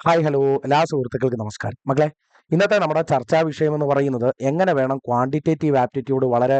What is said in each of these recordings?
Hi hello എല്ലാ സുഹൃത്തുക്കൾക്ക് നമസ്കാരം. മക്കളെ ഇന്നത്തെ നമ്മുടെ ചർച്ചാ വിഷയം എന്ന് പറയുന്നത് എങ്ങനെ വേണം ക്വാണ്ടിറ്റേറ്റീവ് ആപ്റ്റിറ്റ്യൂഡ് വളരെ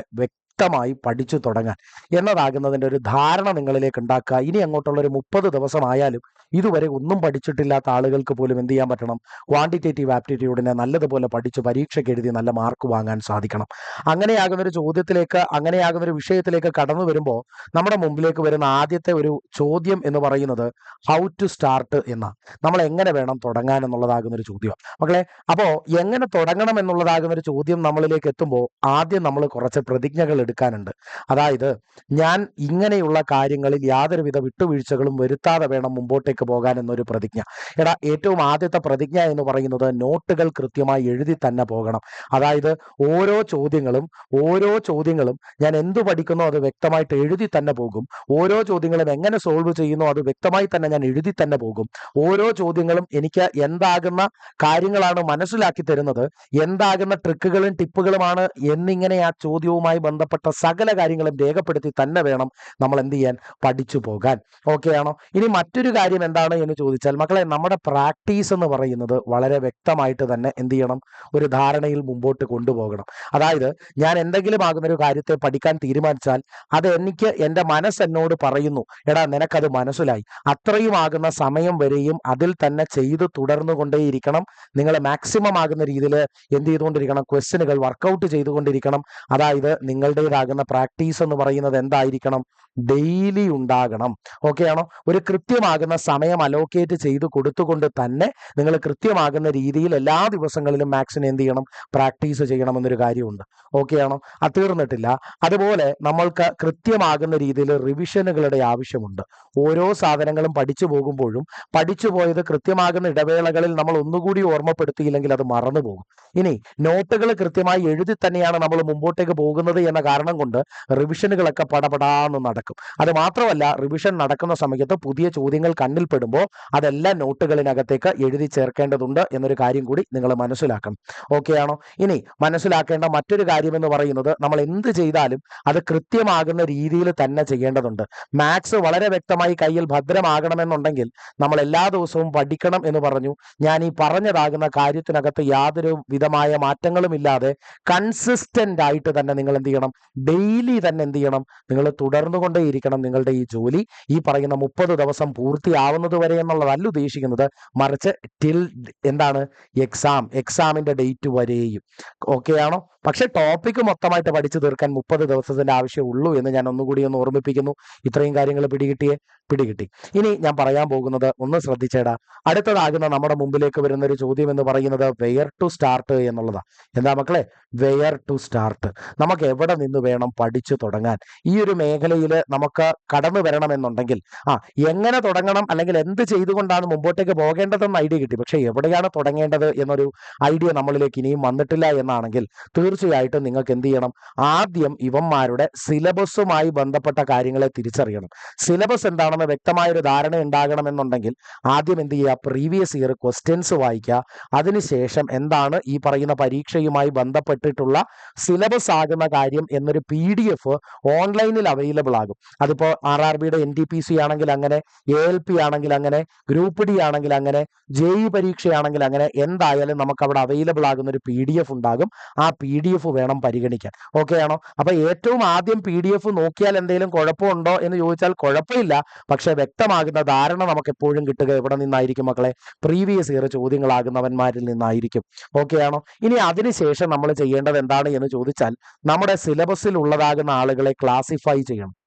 വ്യക്തമായി പഠിച്ചു തുടങ്ങാൻ എന്നതാകുന്നതിന്റെ ഒരു ധാരണ നിങ്ങളിലേക്ക് ഉണ്ടാക്കുക. ഇനി അങ്ങോട്ടുള്ള ഒരു മുപ്പത് ദിവസമായാലും ഇതുവരെ ഒന്നും പഠിച്ചിട്ടില്ലാത്ത ആളുകൾക്ക് പോലും എന്ത് ചെയ്യാൻ പറ്റണം? ക്വാണ്ടിറ്റേറ്റീവ് ആപ്റ്റിറ്റ്യൂഡിനെ നല്ലതുപോലെ പഠിച്ച് പരീക്ഷയ്ക്ക് എഴുതി നല്ല മാർക്ക് വാങ്ങാൻ സാധിക്കണം. അങ്ങനെയാകുന്ന ഒരു ചോദ്യത്തിലേക്ക് അങ്ങനെയാകുന്ന ഒരു വിഷയത്തിലേക്ക് കടന്നു വരുമ്പോൾ നമ്മുടെ മുമ്പിലേക്ക് വരുന്ന ആദ്യത്തെ ഒരു ചോദ്യം എന്ന് പറയുന്നത് ഹൗ ടു സ്റ്റാർട്ട് എന്ന നമ്മൾ എങ്ങനെ വേണം തുടങ്ങാൻ എന്നുള്ളതാകുന്ന ഒരു ചോദ്യം മക്കളെ അപ്പോൾ എങ്ങനെ തുടങ്ങണം എന്നുള്ളതാകുന്ന ഒരു ചോദ്യം നമ്മളിലേക്ക് എത്തുമ്പോൾ ആദ്യം നമ്മൾ കുറച്ച് പ്രതിജ്ഞകൾ എടുക്കാനുണ്ട്. അതായത് ഞാൻ ഇങ്ങനെയുള്ള കാര്യങ്ങളിൽ യാതൊരുവിധ വിട്ടുവീഴ്ചകളും വരുത്താതെ വേണം മുമ്പോട്ടേക്ക് പോകാൻ എന്നൊരു പ്രതിജ്ഞ. എടാ ഏറ്റവും ആദ്യത്തെ പ്രതിജ്ഞ എന്ന് പറയുന്നത് നോട്ടുകൾ കൃത്യമായി എഴുതി തന്നെ പോകണം. അതായത് ഓരോ ചോദ്യങ്ങളും ഓരോ ചോദ്യങ്ങളും ഞാൻ എന്തു പഠിക്കുന്നോ അത് വ്യക്തമായിട്ട് എഴുതി തന്നെ പോകും. ഓരോ ചോദ്യങ്ങളും എങ്ങനെ സോൾവ് ചെയ്യുന്നു അത് വ്യക്തമായി തന്നെ ഞാൻ എഴുതി തന്നെ പോകും. ഓരോ ചോദ്യങ്ങളും എനിക്ക് എന്താകുന്ന കാര്യങ്ങളാണ് മനസ്സിലാക്കി തരുന്നത് എന്താകുന്ന ട്രിക്കുകളും ടിപ്പുകളുമാണ് എന്നിങ്ങനെ ആ ചോദ്യവുമായി ബന്ധപ്പെട്ട സകല കാര്യങ്ങളും രേഖപ്പെടുത്തി തന്നെ വേണം നമ്മൾ എന്ത് ചെയ്യാൻ പഠിച്ചു പോകാൻ. ഓക്കെ ആണോ? ഇനി മറ്റൊരു കാര്യം എന്താണ് എന്ന് ചോദിച്ചാൽ മക്കളെ നമ്മുടെ പ്രാക്ടീസ് എന്ന് പറയുന്നത് വളരെ വ്യക്തമായിട്ട് തന്നെ എന്ത് ചെയ്യണം? ഒരു ധാരണയിൽ മുമ്പോട്ട് കൊണ്ടുപോകണം. അതായത് ഞാൻ എന്തെങ്കിലും ആകുന്ന ഒരു കാര്യത്തെ പഠിക്കാൻ തീരുമാനിച്ചാൽ അത് എനിക്ക് എന്റെ മനസ്സ് എന്നോട് പറയുന്നു. എടാ നിനക്കത് മനസ്സിലായി. അത്രയും ആകുന്ന സമയം വരെയും അതിൽ തന്നെ ചെയ്തു തുടർന്നു കൊണ്ടേയിരിക്കണം. നിങ്ങൾ മാക്സിമം ആകുന്ന രീതിയിൽ എന്ത് ചെയ്തുകൊണ്ടിരിക്കണം? ക്വസ്റ്റ്യനുകൾ വർക്കൗട്ട് ചെയ്തുകൊണ്ടിരിക്കണം. അതായത് നിങ്ങളുടേതാകുന്ന പ്രാക്ടീസ് എന്ന് പറയുന്നത് എന്തായിരിക്കണം? ഡെയിലി ഉണ്ടാകണം. ഓക്കെ ആണോ? ഒരു കൃത്യമാകുന്ന സമയം അലോക്കേറ്റ് ചെയ്ത് കൊടുത്തുകൊണ്ട് തന്നെ നിങ്ങൾ കൃത്യമാകുന്ന രീതിയിൽ എല്ലാ ദിവസങ്ങളിലും മാക്സിനെ എന്ത് ചെയ്യണം? പ്രാക്ടീസ് ചെയ്യണം എന്നൊരു കാര്യമുണ്ട്. ഓക്കെ ആണോ? അത് തീർന്നിട്ടില്ല. അതുപോലെ നമ്മൾക്ക് കൃത്യമാകുന്ന രീതിയിൽ റിവിഷനുകളുടെ ആവശ്യമുണ്ട്. ഓരോ സാധനങ്ങളും പഠിച്ചു പോകുമ്പോഴും പഠിച്ചു പോയത് കൃത്യമാകുന്ന ഇടവേളകളിൽ നമ്മൾ ഒന്നുകൂടി ഓർമ്മപ്പെടുത്തിയില്ലെങ്കിൽ അത് മറന്നു പോകും ഇനി നോട്ടുകൾ കൃത്യമായി എഴുതി തന്നെയാണ് നമ്മൾ മുമ്പോട്ടേക്ക് പോകുന്നത് എന്ന കാരണം കൊണ്ട് റിവിഷനുകളൊക്കെ പടപടാന്ന് നടക്കും. അത് മാത്രമല്ല റിവിഷൻ നടക്കുന്ന സമയത്ത് പുതിയ ചോദ്യങ്ങൾ കണ്ണിൽപ്പെടുമ്പോൾ അതെല്ലാം നോട്ടുകളിനകത്തേക്ക് എഴുതി ചേർക്കേണ്ടതുണ്ട് എന്നൊരു കാര്യം കൂടി നിങ്ങൾ മനസ്സിലാക്കണം. ഓക്കെ ആണോ? ഇനി മനസ്സിലാക്കേണ്ട മറ്റൊരു കാര്യം എന്ന് പറയുന്നത് നമ്മൾ എന്ത് ചെയ്താലും അത് കൃത്യമാകുന്ന രീതിയിൽ തന്നെ ചെയ്യേണ്ടതുണ്ട്. മാത്സ് വളരെ വ്യക്തമായി കയ്യിൽ ഭദ്രമാകണമെന്നുണ്ടെങ്കിൽ നമ്മൾ എല്ലാ ദിവസവും പഠിക്കണം എന്ന് പറഞ്ഞു. ഞാൻ ഈ പറഞ്ഞതാകുന്ന കാര്യത്തിനകത്ത് യാതൊരു വിധമായ മാറ്റങ്ങളും ഇല്ലാതെ കൺസിസ്റ്റന്റ് ആയിട്ട് തന്നെ നിങ്ങൾ എന്ത് ചെയ്യണം? ഡെയിലി തന്നെ എന്ത് ചെയ്യണം? നിങ്ങൾ തുടർന്നുകൊണ്ടേയിരിക്കണം നിങ്ങളുടെ ഈ ജോലി. ഈ പറയുന്ന മുപ്പത് ദിവസം പൂർത്തിയാവുന്നത് വരെ എന്നുള്ളതല്ല ഉദ്ദേശിക്കുന്നത്. മറിച്ച് ടിൽ എന്താണ്? എക്സാം. എക്സാമിന്റെ ഡേറ്റ് വരെയും. ഓക്കെ ആണോ? പക്ഷെ ടോപ്പിക്ക് മൊത്തമായിട്ട് പഠിച്ചു തീർക്കാൻ മുപ്പത് ദിവസത്തിന്റെ ആവശ്യമുള്ളൂ എന്ന് ഞാൻ ഒന്നുകൂടി ഒന്ന് ഓർമ്മിപ്പിക്കുന്നു. ഇത്രയും കാര്യങ്ങൾ പിടികിട്ടിയേ? പിടികിട്ടി. ഇനി ഞാൻ പറയാൻ പോകുന്നത് ഒന്ന് ശ്രദ്ധിച്ചേടാ. അടുത്തതാകുന്ന നമ്മുടെ മുമ്പിലേക്ക് വരുന്ന ഒരു ചോദ്യം എന്ന് പറയുന്നത് വെയർ ടു സ്റ്റാർട്ട് എന്നുള്ളതാണ് എന്താ മക്കളെ? വെയർ ടു സ്റ്റാർട്ട് നമുക്ക് എവിടെ നിന്ന് വേണം പഠിച്ചു തുടങ്ങാൻ. ഈ ഒരു മേഖലയിൽ നമുക്ക് കടന്നു വരണമെന്നുണ്ടെങ്കിൽ ആ എങ്ങനെ തുടങ്ങണം അല്ലെങ്കിൽ എന്ത് ചെയ്തുകൊണ്ടാണ് മുമ്പോട്ടേക്ക് പോകേണ്ടതെന്ന് ഐഡിയ കിട്ടി. പക്ഷേ എവിടെയാണ് തുടങ്ങേണ്ടത് എന്നൊരു ഐഡിയ നമ്മളിലേക്ക് ഇനിയും വന്നിട്ടില്ല എന്നാണെങ്കിൽ തീർച്ചയായിട്ടും നിങ്ങൾക്ക് എന്ത് ചെയ്യണം? ആദ്യം ഇവന്മാരുടെ സിലബസുമായി ബന്ധപ്പെട്ട കാര്യങ്ങളെ തിരിച്ചറിയണം. സിലബസ് എന്താണെന്ന് വ്യക്തമായ ഒരു ധാരണ ഉണ്ടാകണമെന്നുണ്ടെങ്കിൽ ആദ്യം എന്ത് ചെയ്യുക? പ്രീവിയസ് ഇയർ ക്വസ്റ്റ്യൻസ് വായിക്കുക. അതിനുശേഷം എന്താണ് ഈ പറയുന്ന പരീക്ഷയുമായി ബന്ധപ്പെട്ടിട്ടുള്ള സിലബസ് ആകുന്ന കാര്യം എന്നൊരു പി ഡി എഫ് ഓൺലൈനിൽ അവൈലബിൾ ആകും. അതിപ്പോൾ ആർ ആർ ബിയുടെ എൻ ടി പി സി ആണെങ്കിൽ അങ്ങനെ എ എൽ പി ആണെങ്കിൽ അങ്ങനെ ഗ്രൂപ്പ് ഡി ആണെങ്കിൽ അങ്ങനെ ജെ ഇ പരീക്ഷയാണെങ്കിൽ അങ്ങനെ എന്തായാലും നമുക്ക് അവിടെ അവൈലബിൾ ആകുന്ന ഒരു പി ഡി എഫ് ഉണ്ടാകും. ആ പി ഡി എഫ് വേണം പരിഗണിക്കാൻ. ഓക്കെ ആണോ? അപ്പൊ ഏറ്റവും ആദ്യം പി ഡി എഫ് നോക്കിയാൽ എന്തെങ്കിലും കുഴപ്പമുണ്ടോ എന്ന് ചോദിച്ചാൽ കുഴപ്പമില്ല. പക്ഷെ വ്യക്തമാകുന്ന ധാരണ നമുക്ക് എപ്പോഴും കിട്ടുക എവിടെ നിന്നായിരിക്കും മക്കളെ? പ്രീവിയസ് ഇയർ ചോദ്യങ്ങളാകുന്നവന്മാരിൽ നിന്നായിരിക്കും. ഓക്കെ ആണോ? ഇനി അതിനുശേഷം നമ്മൾ ചെയ്യേണ്ടത് എന്താണ് എന്ന് ചോദിച്ചാൽ നമ്മുടെ സിലബസിൽ ഉള്ളതാകുന്ന ആളുകളെ ക്ലാസിഫൈ ചെയ്യണം.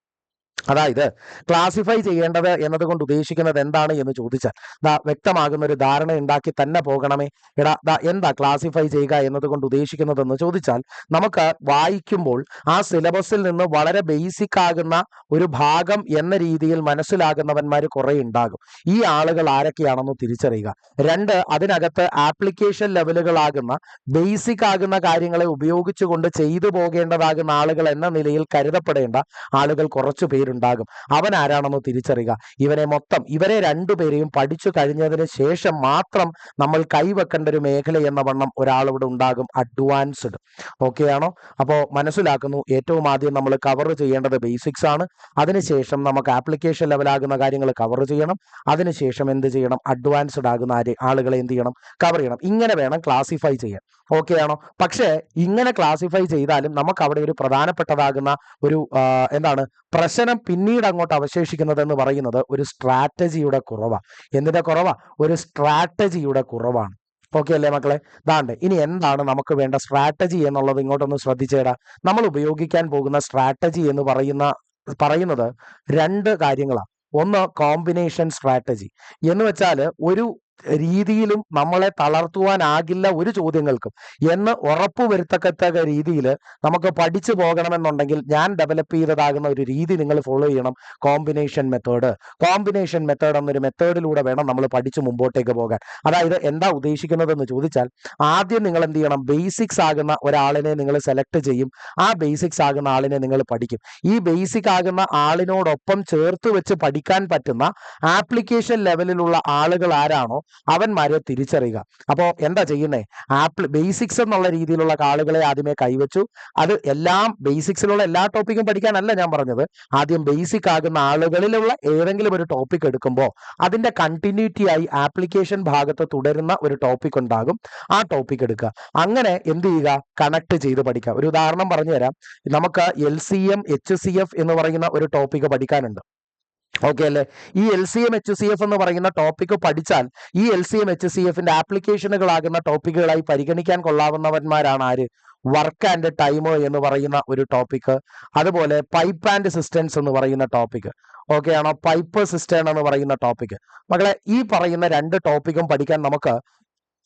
അതായത് ക്ലാസിഫൈ ചെയ്യേണ്ടത് എന്നതുകൊണ്ട് ഉദ്ദേശിക്കുന്നത് എന്താണ് എന്ന് ചോദിച്ചാൽ ദാ വ്യക്തമാകുന്ന ഒരു ധാരണ ഉണ്ടാക്കി തന്നെ പോകണമേ. എടാ ദാ എന്താ ക്ലാസിഫൈ ചെയ്യുക എന്നതുകൊണ്ട് ഉദ്ദേശിക്കുന്നതെന്ന് ചോദിച്ചാൽ നമുക്ക് വായിക്കുമ്പോൾ ആ സിലബസിൽ നിന്ന് വളരെ ബേസിക് ആകുന്ന ഒരു ഭാഗം എന്ന രീതിയിൽ മനസ്സിലാകുന്നവന്മാർ കുറെ ഉണ്ടാകും. ഈ ആളുകൾ ആരൊക്കെയാണെന്ന് തിരിച്ചറിയുക. രണ്ട് അതിനകത്ത് ആപ്ലിക്കേഷൻ ലെവലുകളാകുന്ന ബേസിക് ആകുന്ന കാര്യങ്ങളെ ഉപയോഗിച്ചുകൊണ്ട് ചെയ്തു പോകേണ്ടതാകുന്ന ആളുകൾ എന്ന നിലയിൽ കരുതപ്പെടേണ്ട ആളുകൾ കുറച്ചു പേരുണ്ടാകും. അവൻ ആരാണെന്ന് തിരിച്ചറിയുക. ഇവനെ മൊത്തം ഇവരെ രണ്ടുപേരെയും പഠിച്ചു കഴിഞ്ഞതിന് ശേഷം മാത്രം നമ്മൾ കൈവെക്കേണ്ട ഒരു മേഖല എന്ന വണ്ണം ഒരാളിവിടെ ഉണ്ടാകും. അഡ്വാൻസ്ഡ്. ഓക്കെ ആണോ? അപ്പോൾ മനസ്സിലാക്കുന്നു ഏറ്റവും ആദ്യം നമ്മൾ കവർ ചെയ്യേണ്ടത് ബേസിക്സ് ആണ്. അതിനുശേഷം നമുക്ക് ആപ്ലിക്കേഷൻ ലെവലാകുന്ന കാര്യങ്ങൾ കവർ ചെയ്യണം. അതിനുശേഷം എന്ത് ചെയ്യണം? അഡ്വാൻസ്ഡ് ആകുന്ന ആളുകളെ എന്ത് ചെയ്യണം? കവർ ചെയ്യണം. ഇങ്ങനെ വേണം ക്ലാസിഫൈ ചെയ്യാൻ. ഓക്കെ ആണോ? പക്ഷേ ഇങ്ങനെ ക്ലാസിഫൈ ചെയ്താലും നമുക്ക് അവിടെ ഒരു പ്രധാനപ്പെട്ടതാകുന്ന ഒരു എന്താണ്? പ്രശ്നം പിന്നീട് അങ്ങോട്ട് അവശേഷിക്കുന്നത് എന്ന് പറയുന്നത് ഒരു സ്ട്രാറ്റജിയുടെ കുറവാണ് എന്തിന്റെ കുറവാ? ഒരു സ്ട്രാറ്റജിയുടെ കുറവാണ്. ഓക്കെ അല്ലേ മക്കളെ? ദാണ്ട് ഇനി എന്താണ് നമുക്ക് വേണ്ട സ്ട്രാറ്റജി എന്നുള്ളത് ഇങ്ങോട്ടൊന്ന് ശ്രദ്ധിച്ചേടാ. നമ്മൾ ഉപയോഗിക്കാൻ പോകുന്ന സ്ട്രാറ്റജി എന്ന് പറയുന്ന പറയുന്നത് രണ്ട് കാര്യങ്ങളാണ് ഒന്ന് കോമ്പിനേഷൻ സ്ട്രാറ്റജി. എന്ന് വെച്ചാൽ ഒരു രീതിയിലും നമ്മളെ തളർത്തുവാനാകില്ല ഒരു ചോദ്യങ്ങൾക്കും. എന്ന് ഉറപ്പുവരുത്തക്കത്തക്ക രീതിയിൽ നമുക്ക് പഠിച്ചു പോകണമെന്നുണ്ടെങ്കിൽ ഞാൻ ഡെവലപ്പ് ചെയ്തതാകുന്ന ഒരു രീതി നിങ്ങൾ ഫോളോ ചെയ്യണം. കോമ്പിനേഷൻ മെത്തേഡ് കോമ്പിനേഷൻ മെത്തേഡ് എന്നൊരു മെത്തേഡിലൂടെ വേണം നമ്മൾ പഠിച്ചു മുമ്പോട്ടേക്ക് പോകാൻ. അതായത് എന്താ ഉദ്ദേശിക്കുന്നതെന്ന് ചോദിച്ചാൽ ആദ്യം നിങ്ങൾ എന്ത് ചെയ്യണം? ബേസിക്സ് ആകുന്ന ഒരാളിനെ നിങ്ങൾ സെലക്ട് ചെയ്യും. ആ ബേസിക്സ് ആകുന്ന ആളിനെ നിങ്ങൾ പഠിക്കും. ഈ ബേസിക് ആകുന്ന ആളിനോടൊപ്പം ചേർത്ത് വെച്ച് പഠിക്കാൻ പറ്റുന്ന ആപ്ലിക്കേഷൻ ലെവലിലുള്ള ആളുകൾ ആരാണോ അവന്മാരെ തിരിച്ചറിയുക. അപ്പോൾ എന്താ ചെയ്യുന്നേ? ആപ്പിൾ ബേസിക്സ് എന്നുള്ള രീതിയിലുള്ള കാളുകളെ ആദ്യമേ കൈവച്ചു. അത് എല്ലാം ബേസിക്സിലുള്ള എല്ലാ ടോപ്പിക്കും പഠിക്കാനല്ല ഞാൻ പറഞ്ഞത്. ആദ്യം ബേസിക് ആകുന്ന ആളുകളിലുള്ള ഏതെങ്കിലും ഒരു ടോപ്പിക് എടുക്കുമ്പോൾ അതിന്റെ കണ്ടിന്യൂറ്റി ആയി ആപ്ലിക്കേഷൻ ഭാഗത്ത് തുടരുന്ന ഒരു ടോപ്പിക് ഉണ്ടാകും. ആ ടോപ്പിക് എടുക്കുക. അങ്ങനെ എന്ത് ചെയ്യുക? കണക്ട് ചെയ്ത് പഠിക്കുക. ഒരു ഉദാഹരണം പറഞ്ഞു തരാം നമുക്ക് L C M H C F എന്ന് പറയുന്ന ഒരു ടോപ്പിക് പഠിക്കാനുണ്ട്. ഓക്കെ അല്ലേ? ഈ L C M H C F എന്ന് പറയുന്ന ടോപ്പിക്ക് പഠിച്ചാൽ ഈ L C M H C എഫിന്റെ ആപ്ലിക്കേഷനുകളാകുന്ന ടോപ്പിക്കുകളായി പരിഗണിക്കാൻ കൊള്ളാവുന്നവന്മാരാണ് ആര്? വർക്ക് ആൻഡ് ടൈം എന്ന് പറയുന്ന ഒരു ടോപ്പിക്ക് അതുപോലെ പൈപ്പ് ആൻഡ് സിസ്റ്റൻസ് എന്ന് പറയുന്ന ടോപ്പിക്ക് ഓക്കെ ആണോ? പൈപ്പ് സിസ്റ്റേൺ എന്ന് പറയുന്ന ടോപ്പിക്ക് മകളെ ഈ പറയുന്ന രണ്ട് ടോപ്പിക്കും പഠിക്കാൻ നമുക്ക്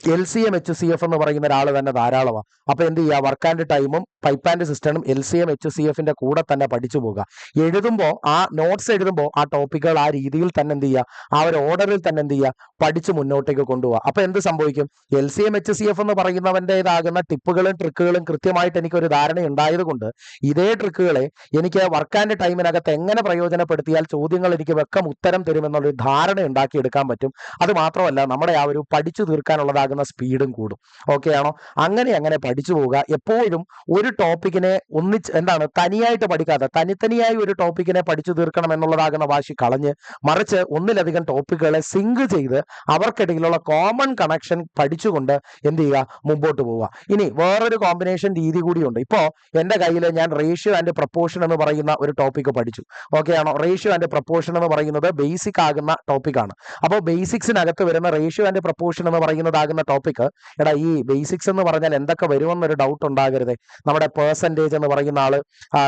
L C M H C F എന്ന് പറയുന്ന ഒരാൾ തന്നെ ധാരാളമാണ് അപ്പൊ എന്ത് ചെയ്യുക വർക്ക് ആൻഡ് ടൈമും pipe and സിസ്റ്റമും L C M H C എഫിന്റെ കൂടെ തന്നെ പഠിച്ചു പോകുക എഴുതുമ്പോൾ ആ നോട്ട്സ് എഴുതുമ്പോൾ ആ ടോപ്പിക്കുകൾ ആ രീതിയിൽ തന്നെ എന്ത് ചെയ്യുക? ആ ഒരു ഓർഡറിൽ തന്നെ എന്ത് ചെയ്യുക? പഠിച്ച് മുന്നോട്ടേക്ക് കൊണ്ടുപോകുക അപ്പൊ എന്ത് സംഭവിക്കും? L C M H C F എന്ന് പറയുന്നവന്റെ ഇതാകുന്ന ടിപ്പുകളും ട്രിക്കുകളും കൃത്യമായിട്ട് എനിക്ക് ഒരു ധാരണ ഉണ്ടായത് കൊണ്ട് ഇതേ ട്രിക്കുകളെ എനിക്ക് വർക്ക് ആൻഡ് ടൈമിനകത്ത് എങ്ങനെ പ്രയോജനപ്പെടുത്തിയാൽ ചോദ്യങ്ങൾ എനിക്ക് വെക്കം ഉത്തരം തരുമെന്നുള്ളൊരു ധാരണ ഉണ്ടാക്കിയെടുക്കാൻ പറ്റും. അത് മാത്രമല്ല നമ്മുടെ ആ ഒരു പഠിച്ചു തീർക്കാനുള്ളതാകുന്ന സ്പീഡും കൂടും. ഓക്കെ ആണോ? അങ്ങനെ അങ്ങനെ പഠിച്ചു പോവുക. എപ്പോഴും ഒരു ടോപ്പിക്കിനെ ഒന്നിച്ച് എന്താണ് തനിയായിട്ട് പഠിക്കാതെ തനിത്തനിയായി ഒരു ടോപ്പിക്കിനെ പഠിച്ചു തീർക്കണം എന്നുള്ളതാകുന്ന വാശി കളഞ്ഞ് മറിച്ച് ഒന്നിലധികം ടോപ്പിക്കുകളെ സിങ്ക് ചെയ്ത് അവർക്കിടയിലുള്ള കോമൺ കണക്ഷൻ പഠിച്ചുകൊണ്ട് എന്ത് ചെയ്യുക? മുമ്പോട്ട് പോവുക. ഇനി വേറൊരു കോമ്പിനേഷൻ രീതി കൂടിയുണ്ട്. ഇപ്പോൾ എന്റെ കയ്യിൽ ഞാൻ റേഷ്യോ ആൻഡ് പ്രപ്പോർഷൻ എന്ന് പറയുന്ന ഒരു ടോപ്പിക്ക് പഠിച്ചു. ഓക്കെ ആണോ? റേഷ്യോ ആൻഡ് പ്രപ്പോർഷൻ എന്ന് പറയുന്നത് ബേസിക് ആകുന്ന ടോപ്പിക്കാണ് അപ്പോൾ ബേസിക്സിനകത്ത് വരുന്ന റേഷ്യോ ആൻഡ് പ്രപ്പോർഷൻ എന്ന് പറയുന്നതാകുന്ന ടോപ്പിക്ക് എടാ ഈ ബേസിക്സ് എന്ന് പറഞ്ഞാൽ എന്തൊക്കെ വരുമെന്നൊരു ഡൗട്ട് ഉണ്ടാകരുത്. നമ്മുടെ പേഴ്സന്റേജ് എന്ന് പറയുന്ന ആൾ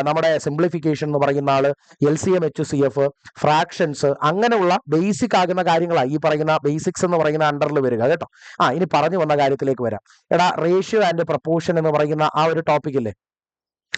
നമ്മുടെ സിംപ്ലിഫിക്കേഷൻ എന്ന് പറയുന്ന ആൾ L C M H C F fractions അങ്ങനെയുള്ള ബേസിക് ആകുന്ന കാര്യങ്ങളാണ് ഈ പറയുന്ന ബേസിക്സ് എന്ന് പറയുന്ന അണ്ടറിൽ വരിക കേട്ടോ. ആ ഇനി പറഞ്ഞു വന്ന കാര്യത്തിലേക്ക് വരാം. എടാ റേഷ്യോ ആൻഡ് പ്രപ്പോർഷൻ എന്ന് പറയുന്ന ആ ഒരു ടോപ്പിക് ഇല്ലേ?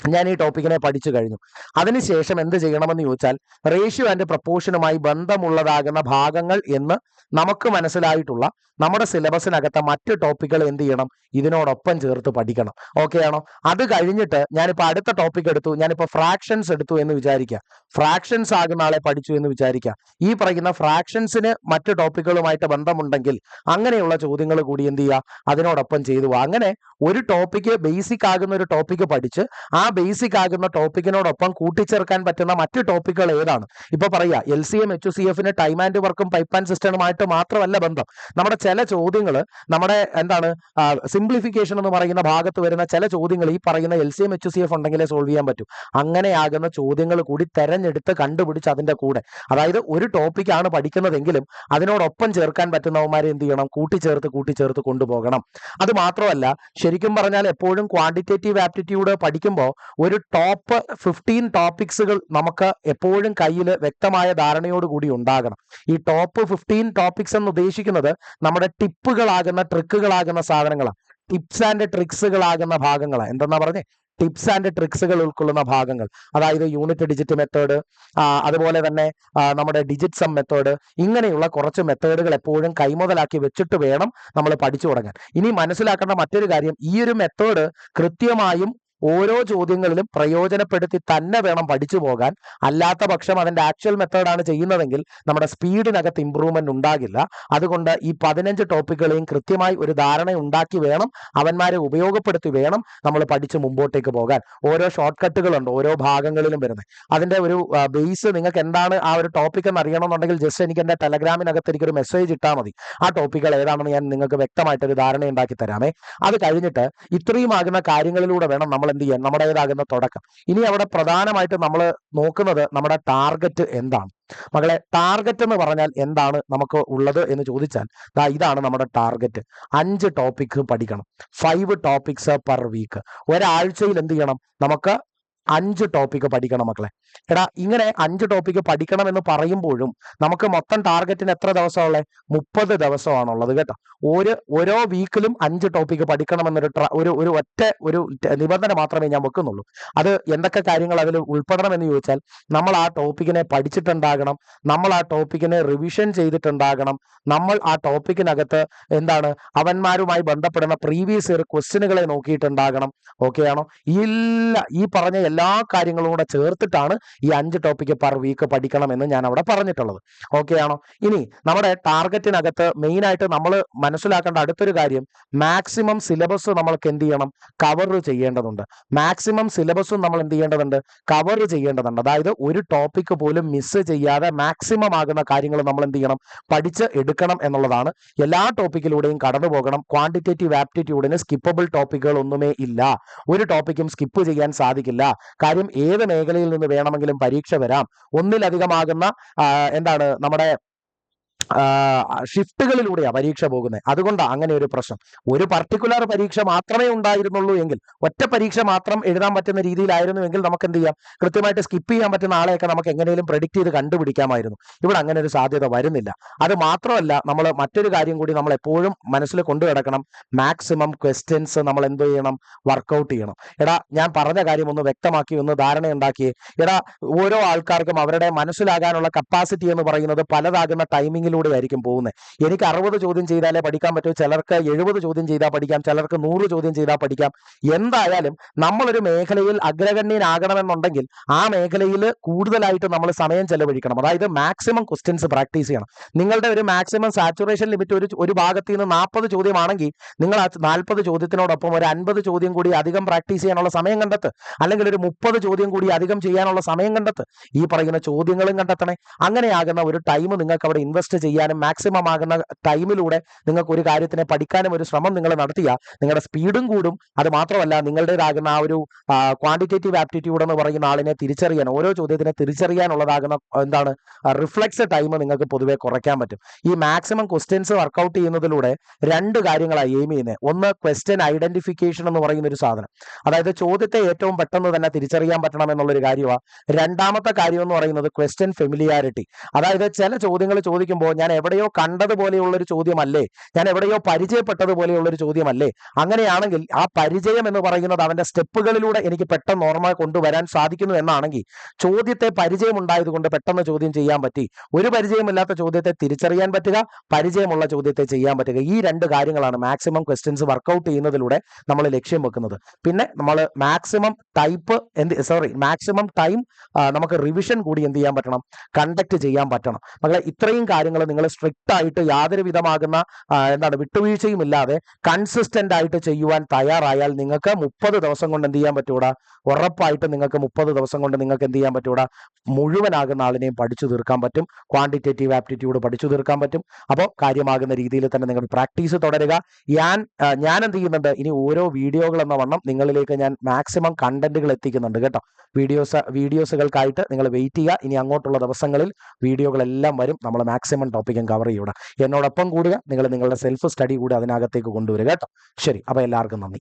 ഞാൻ ഈ ടോപ്പിക്കിനെ പഠിച്ചു കഴിഞ്ഞു. അതിനുശേഷം എന്ത് ചെയ്യണമെന്ന് ചോദിച്ചാൽ റേഷ്യോ ആൻഡ് പ്രപ്പോർഷനുമായി ബന്ധമുള്ളതാകുന്ന ഭാഗങ്ങൾ എന്ന് നമുക്ക് മനസ്സിലായിട്ടുള്ള നമ്മുടെ സിലബസിനകത്തെ മറ്റ് ടോപ്പിക്കുകൾ എന്ത് ചെയ്യണം? ഇതിനോടൊപ്പം ചേർത്ത് പഠിക്കണം. ഓക്കെ ആണോ? അത് കഴിഞ്ഞിട്ട് ഞാനിപ്പോൾ അടുത്ത ടോപ്പിക് എടുത്തു. ഞാനിപ്പോൾ ഫ്രാക്ഷൻസ് എടുത്തു എന്ന് വിചാരിക്കുക ഫ്രാക്ഷൻസ് ആകുന്ന ആളെ പഠിച്ചു എന്ന് വിചാരിക്കുക ഈ പറയുന്ന ഫ്രാക്ഷൻസിന് മറ്റ് ടോപ്പിക്കുകളുമായിട്ട് ബന്ധമുണ്ടെങ്കിൽ അങ്ങനെയുള്ള ചോദ്യങ്ങൾ കൂടി എന്ത് ചെയ്യുക? അതിനോടൊപ്പം ചെയ്തു. അങ്ങനെ ഒരു ടോപ്പിക്ക് ബേസിക് ആകുന്ന ഒരു ടോപ്പിക്ക് പഠിച്ച് ബേസിക് ആകുന്ന ടോപ്പിക്കിനോടൊപ്പം കൂട്ടിച്ചേർക്കാൻ പറ്റുന്ന മറ്റ് ടോപ്പിക്കുകൾ ഏതാണ്? ഇപ്പൊ പറയാ L C M H C എഫിന് ടൈം ആൻഡ് വർക്കും പൈപ്പ് ആൻഡ് സിസ്റ്റമുമായിട്ട് മാത്രമല്ല ബന്ധം. നമ്മുടെ ചില ചോദ്യങ്ങൾ നമ്മുടെ എന്താണ് സിംപ്ലിഫിക്കേഷൻ എന്ന് പറയുന്ന ഭാഗത്ത് വരുന്ന ചില ചോദ്യങ്ങൾ ഈ പറയുന്ന L C M H C F ഉണ്ടെങ്കിലേ സോൾവ് ചെയ്യാൻ പറ്റൂ. അങ്ങനെയാകുന്ന ചോദ്യങ്ങൾ കൂടി തെരഞ്ഞെടുത്ത് കണ്ടുപിടിച്ച് അതിന്റെ കൂടെ. അതായത് ഒരു ടോപ്പിക്കാണ് പഠിക്കുന്നതെങ്കിലും അതിനോടൊപ്പം ചേർക്കാൻ പറ്റുന്നവന്മാരെ എന്ത് ചെയ്യണം? കൂട്ടിച്ചേർത്ത് കൂട്ടിച്ചേർത്ത് കൊണ്ടുപോകണം. അത് മാത്രമല്ല ശരിക്കും പറഞ്ഞാൽ എപ്പോഴും ക്വാണ്ടിറ്റേറ്റീവ് ആപ്റ്റിറ്റ്യൂഡ് പഠിക്കുമ്പോൾ ഒരു ടോപ്പ് ഫിഫ്റ്റീൻ ടോപ്പിക്സുകൾ നമുക്ക് എപ്പോഴും കയ്യിൽ വ്യക്തമായ ധാരണയോടുകൂടി ഉണ്ടാകണം. ഈ ടോപ്പ് ഫിഫ്റ്റീൻ ടോപ്പിക്സ് എന്ന് ഉദ്ദേശിക്കുന്നത് നമ്മുടെ ടിപ്പുകളാകുന്ന ട്രിക്കുകളാകുന്ന സാധനങ്ങളാണ്. ടിപ്സ് ആൻഡ് ട്രിക്സുകളാകുന്ന ഭാഗങ്ങളാണ്. എന്തെന്നാ പറഞ്ഞേ? ടിപ്സ് ആൻഡ് ട്രിക്സുകൾ ഉൾക്കൊള്ളുന്ന ഭാഗങ്ങൾ. അതായത് യൂണിറ്റ് ഡിജിറ്റ് മെത്തേഡ് അതുപോലെ തന്നെ നമ്മുടെ ഡിജിറ്റ് സം മെത്തേഡ് ഇങ്ങനെയുള്ള കുറച്ച് മെത്തേഡുകൾ എപ്പോഴും കൈമുതലാക്കി വെച്ചിട്ട് വേണം നമ്മൾ പഠിച്ചു തുടങ്ങാൻ. ഇനി മനസ്സിലാക്കേണ്ട മറ്റൊരു കാര്യം ഈ ഒരു മെത്തേഡ് കൃത്യമായും ഓരോ ചോദ്യങ്ങളിലും പ്രയോജനപ്പെടുത്തി തന്നെ വേണം പഠിച്ചു പോകാൻ. അല്ലാത്ത പക്ഷം അതിന്റെ ആക്ച്വൽ മെത്തേഡാണ് ചെയ്യുന്നതെങ്കിൽ നമ്മുടെ സ്പീഡിനകത്ത് ഇമ്പ്രൂവ്മെന്റ് ഉണ്ടാകില്ല. അതുകൊണ്ട് ഈ പതിനഞ്ച് ടോപ്പിക്കുകളെയും കൃത്യമായി ഒരു ധാരണ ഉണ്ടാക്കി വേണം അവന്മാരെ ഉപയോഗപ്പെടുത്തി വേണം നമ്മൾ പഠിച്ച് മുമ്പോട്ടേക്ക് പോകാൻ. ഓരോ ഷോർട്ട് കട്ടുകളുണ്ട് ഓരോ ഭാഗങ്ങളിലും വരുന്നത്. അതിന്റെ ഒരു ബേസ് നിങ്ങൾക്ക് എന്താണ് ആ ഒരു ടോപ്പിക് എന്ന് അറിയണമെന്നുണ്ടെങ്കിൽ ജസ്റ്റ് എനിക്ക് എന്റെ ടെലഗ്രാമിനകത്ത് എനിക്കൊരു മെസ്സേജ് ഇട്ടാൽ മതി. ആ ടോപ്പിക്കുകൾ ഏതാണെന്ന് ഞാൻ നിങ്ങൾക്ക് വ്യക്തമായിട്ടൊരു ധാരണ ഉണ്ടാക്കി തരാമേ. അത് കഴിഞ്ഞിട്ട് ഇത്രയും ആകുന്ന കാര്യങ്ങളിലൂടെ വേണം നമ്മൾ എന്ത് ചെയ്യാൻ നമ്മുടേതാകുന്ന തുടക്കം. ഇനി അവിടെ പ്രധാനമായിട്ട് നമ്മൾ നോക്കുന്നത് നമ്മുടെ ടാർഗറ്റ് എന്താണ്? മകളെ ടാർഗറ്റ് എന്ന് പറഞ്ഞാൽ എന്താണ് നമുക്ക് ഉള്ളത് എന്ന് ചോദിച്ചാൽ ദാ ഇതാണ് നമ്മുടെ ടാർഗറ്റ് അഞ്ച് ടോപ്പിക് പഠിക്കണം. ഫൈവ് ടോപ്പിക്സ് പെർ വീക്ക് ഒരാഴ്ചയിൽ എന്ത് ചെയ്യണം? നമുക്ക് അഞ്ച് ടോപ്പിക്ക് പഠിക്കണം മക്കളെ. എടാ ഇങ്ങനെ അഞ്ച് ടോപ്പിക്ക് പഠിക്കണം എന്ന് പറയുമ്പോഴും നമുക്ക് മൊത്തം ടാർഗറ്റിന് എത്ര ദിവസമുള്ളത് മുപ്പത് ദിവസമാണുള്ളത് കേട്ടോ. ഒരു ഓരോ വീക്കിലും അഞ്ച് ടോപ്പിക്ക് പഠിക്കണം എന്നൊരു ഒരു ഒരു ഒറ്റ ഒരു നിബന്ധന മാത്രമേ ഞാൻ വെക്കുന്നുള്ളൂ. അത് എന്തൊക്കെ കാര്യങ്ങൾ അതിൽ ഉൾപ്പെടണം എന്ന് ചോദിച്ചാൽ നമ്മൾ ആ ടോപ്പിക്കിനെ പഠിച്ചിട്ടുണ്ടാകണം നമ്മൾ ആ ടോപ്പിക്കിനെ റിവിഷൻ ചെയ്തിട്ടുണ്ടാകണം നമ്മൾ ആ ടോപ്പിക്കിനകത്ത് എന്താണ് അവന്മാരുമായി ബന്ധപ്പെടുന്ന പ്രീവിയസ് ഇയർ ക്വസ്റ്റ്യനുകളെ നോക്കിയിട്ടുണ്ടാകണം. ഓക്കെ ആണോ? ഇല്ല ഈ പറഞ്ഞ എല്ലാ കാര്യങ്ങളും കൂടെ ചേർത്തിട്ടാണ് ഈ അഞ്ച് ടോപ്പിക്ക് പെർ വീക്ക് പഠിക്കണമെന്ന് ഞാൻ അവിടെ പറഞ്ഞിട്ടുള്ളത്. ഓക്കെ ആണോ? ഇനി നമ്മുടെ ടാർഗറ്റിനകത്ത് മെയിൻ ആയിട്ട് നമ്മൾ മനസ്സിലാക്കേണ്ട അടുത്തൊരു കാര്യം മാക്സിമം സിലബസ് നമ്മൾക്ക് എന്ത് ചെയ്യണം? കവർ ചെയ്യേണ്ടതുണ്ട്. മാക്സിമം സിലബസും നമ്മൾ എന്ത് ചെയ്യേണ്ടതുണ്ട്? കവർ ചെയ്യേണ്ടതുണ്ട്. അതായത് ഒരു ടോപ്പിക്ക് പോലും മിസ് ചെയ്യാതെ മാക്സിമം ആകുന്ന കാര്യങ്ങൾ നമ്മൾ എന്ത് ചെയ്യണം? പഠിച്ച് എടുക്കണം എന്നുള്ളതാണ്. എല്ലാ ടോപ്പിക്കിലൂടെയും കടന്നു പോകണം. ക്വാണ്ടിറ്റേറ്റീവ് ആപ്റ്റിറ്റ്യൂഡിന് സ്കിപ്പബിൾ ടോപ്പിക്കുകൾ ഒന്നുമേ ഇല്ല. ഒരു ടോപ്പിക്കും സ്കിപ്പ് ചെയ്യാൻ സാധിക്കില്ല. കാര്യം ഏത് മേഖലയിൽ നിന്ന് വേണമെങ്കിലും പരീക്ഷ വരാം. ഒന്നിലധികമാകുന്ന എന്താണ് നമ്മുടെ ഷിഫ്റ്റുകളിലൂടെയാ പരീക്ഷ പോകുന്നത് അതുകൊണ്ടാണ് അങ്ങനെ ഒരു പ്രശ്നം. ഒരു പർട്ടിക്കുലർ പരീക്ഷ മാത്രമേ ഉണ്ടായിരുന്നുള്ളൂ എങ്കിൽ ഒറ്റ പരീക്ഷ മാത്രം എഴുതാൻ പറ്റുന്ന രീതിയിലായിരുന്നുവെങ്കിൽ നമുക്ക് എന്ത് ചെയ്യാം? കൃത്യമായിട്ട് സ്കിപ്പ് ചെയ്യാൻ പറ്റുന്ന ആളെയൊക്കെ നമുക്ക് എങ്ങനെയും പ്രെഡിക്റ്റ് ചെയ്ത് കണ്ടുപിടിക്കാമായിരുന്നു. ഇവിടെ അങ്ങനെ ഒരു സാധ്യത വരുന്നില്ല. അത് മാത്രമല്ല നമ്മൾ മറ്റൊരു കാര്യം കൂടി നമ്മൾ എപ്പോഴും മനസ്സിൽ കൊണ്ടു കിടക്കണം മാക്സിമം ക്വസ്റ്റ്യൻസ് നമ്മൾ എന്ത് ചെയ്യണം? വർക്കൗട്ട് ചെയ്യണം. എടാ ഞാൻ പറഞ്ഞ കാര്യം ഒന്ന് വ്യക്തമാക്കി ഒന്ന് ധാരണ ഉണ്ടാക്കി എടാ ഓരോ ആൾക്കാർക്കും അവരുടെ മനസ്സിലാകാനുള്ള കപ്പാസിറ്റി എന്ന് പറയുന്നത് പലതാകുന്ന ടൈമിങ്ങിലൂടെ ആയിരിക്കും പോകുന്നത് എനിക്ക് അറുപത് ചോദ്യം ചെയ്താലേ പഠിക്കാൻ പറ്റൂ. ചിലർക്ക് എഴുപത് ചോദ്യം ചെയ്താൽ പഠിക്കാം. ചിലർക്ക് നൂറ് ചോദ്യം ചെയ്താൽ പഠിക്കാം. എന്തായാലും നമ്മളൊരു മേഖലയിൽ അഗ്രഗണ്യനാകണമെന്നുണ്ടെങ്കിൽ ആ മേഖലയിൽ കൂടുതലായിട്ട് നമ്മൾ സമയം ചെലവഴിക്കണം. അതായത് മാക്സിമം ക്വസ്റ്റ്യൻസ് പ്രാക്ടീസ് ചെയ്യണം. നിങ്ങളുടെ ഒരു മാക്സിമം സാച്ചുറേഷൻ ലിമിറ്റ് ഒരു ഒരു ഭാഗത്ത് നിന്ന് നാൽപ്പത് ചോദ്യമാണെങ്കിൽ നിങ്ങൾ ആ നാൽപ്പത് ചോദ്യത്തിനോടൊപ്പം ഒരു അൻപത് ചോദ്യം കൂടി അധികം പ്രാക്ടീസ് ചെയ്യാനുള്ള സമയം കണ്ടെത്ത്. അല്ലെങ്കിൽ ഒരു മുപ്പത് ചോദ്യം കൂടി അധികം ചെയ്യാനുള്ള സമയം കണ്ടെത്ത്. ഈ പറയുന്ന ചോദ്യങ്ങളും കണ്ടെത്തണേ. അങ്ങനെയാകുന്ന ഒരു ടൈം നിങ്ങൾക്ക് അവിടെ ഇൻവെസ്റ്റ് ചെയ്യാനും മാക്സിമം ആകുന്ന ടൈമിലൂടെ നിങ്ങൾക്ക് ഒരു കാര്യത്തിനെ പഠിക്കാനും ഒരു ശ്രമം നിങ്ങൾ നടത്തിയാൽ നിങ്ങളുടെ സ്പീഡും കൂടും. അത് മാത്രമല്ല നിങ്ങളുടേതാകുന്ന ആ ഒരു ക്വാണ്ടിറ്റേറ്റീവ് ആപ്റ്റിറ്റ്യൂഡ് എന്ന് പറയുന്ന ആളിനെ തിരിച്ചറിയാൻ ഓരോ ചോദ്യത്തിനെ തിരിച്ചറിയാനുള്ളതാകുന്ന എന്താണ് റിഫ്ലക്സ് ടൈം നിങ്ങൾക്ക് പൊതുവെ കുറയ്ക്കാൻ പറ്റും. ഈ മാക്സിമം ക്വസ്റ്റ്യൻസ് വർക്കൗട്ട് ചെയ്യുന്നതിലൂടെ രണ്ട് കാര്യങ്ങളാണ് എയിം ചെയ്യുന്നത് ഒന്ന് ക്വസ്റ്റ്യൻ ഐഡന്റിഫിക്കേഷൻ എന്ന് പറയുന്ന ഒരു സാധനം. അതായത് ചോദ്യത്തെ ഏറ്റവും പെട്ടെന്ന് തന്നെ തിരിച്ചറിയാൻ പറ്റണം എന്നുള്ളൊരു കാര്യമാണ് രണ്ടാമത്തെ കാര്യം എന്ന് പറയുന്നത് ക്വസ്റ്റ്യൻ ഫെമിലിയാരിറ്റി അതായത് ചില ചോദ്യങ്ങൾ ചോദിക്കുമ്പോൾ ഞാൻ എവിടെയോ കണ്ടതുപോലെയുള്ളൊരു ചോദ്യമല്ലേ? ഞാൻ എവിടെയോ പരിചയപ്പെട്ടതുപോലെയുള്ളൊരു ചോദ്യമല്ലേ? അങ്ങനെയാണെങ്കിൽ ആ പരിചയം എന്ന് പറയുന്നത് അവന്റെ സ്റ്റെപ്പുകളിലൂടെ എനിക്ക് പെട്ടെന്ന് ഓർമ്മ കൊണ്ടുവരാൻ സാധിക്കുന്നു എന്നാണെങ്കിൽ ചോദ്യത്തെ പരിചയം ഉണ്ടായതുകൊണ്ട് പെട്ടെന്ന് ചോദ്യം ചെയ്യാൻ പറ്റി. ഒരു പരിചയമില്ലാത്ത ചോദ്യത്തെ തിരിച്ചറിയാൻ പറ്റുക പരിചയമുള്ള ചോദ്യത്തെ ചെയ്യാൻ പറ്റുക. ഈ രണ്ട് കാര്യങ്ങളാണ് മാക്സിമം ക്വസ്റ്റ്യൻസ് വർക്കൗട്ട് ചെയ്യുന്നതിലൂടെ നമ്മൾ ലക്ഷ്യം വെക്കുന്നത്. പിന്നെ നമ്മൾ മാക്സിമം ടൈപ്പ് എന്ത് സോറി മാക്സിമം ടൈം നമുക്ക് റിവിഷൻ കൂടി എന്ത് ചെയ്യാൻ പറ്റണം? കണ്ടക്ട് ചെയ്യാൻ പറ്റണം. മകളെ ഇത്രയും കാര്യങ്ങൾ നിങ്ങൾ സ്ട്രിക്റ്റ് ആയിട്ട് യാതൊരു വിധമാകുന്ന എന്താണ് വിട്ടുവീഴ്ചയും ഇല്ലാതെ കൺസിസ്റ്റന്റ് ആയിട്ട് ചെയ്യുവാൻ തയ്യാറായാൽ നിങ്ങൾക്ക് മുപ്പത് ദിവസം കൊണ്ട് എന്ത് ചെയ്യാൻ പറ്റൂടാ? ഉറപ്പായിട്ട് നിങ്ങൾക്ക് മുപ്പത് ദിവസം കൊണ്ട് നിങ്ങൾക്ക് എന്ത് ചെയ്യാൻ പറ്റൂടാ? മുഴുവനാകുന്ന ആളിനെയും പഠിച്ചു തീർക്കാൻ പറ്റും. ക്വാണ്ടിറ്റേറ്റീവ് ആപ്റ്റിറ്റ്യൂഡ് പഠിച്ചു തീർക്കാൻ പറ്റും. അപ്പോൾ കാര്യമാകുന്ന രീതിയിൽ തന്നെ നിങ്ങൾ പ്രാക്ടീസ് തുടരുക. ഞാൻ ഞാൻ എന്ത് ചെയ്യുന്നുണ്ട്? ഇനി ഓരോ വീഡിയോകൾ എന്ന വണ്ണം നിങ്ങളിലേക്ക് ഞാൻ മാക്സിമം കണ്ടന്റുകൾ എത്തിക്കുന്നുണ്ട് കേട്ടോ. വീഡിയോസ് വീഡിയോസുകൾക്കായിട്ട് നിങ്ങൾ വെയിറ്റ് ചെയ്യുക. ഇനി അങ്ങോട്ടുള്ള ദിവസങ്ങളിൽ വീഡിയോകളെല്ലാം വരും. നമ്മൾ മാക്സിമം ടോപ്പിക്കും കവർ ചെയ്യൂടാ. എന്നോടൊപ്പം കൂടുക നിങ്ങൾ നിങ്ങളുടെ സെൽഫ് സ്റ്റഡി കൂടി അതിനകത്തേക്ക് കൊണ്ടുവരിക കേട്ടോ. ശരി അപ്പോൾ എല്ലാവർക്കും നന്ദി.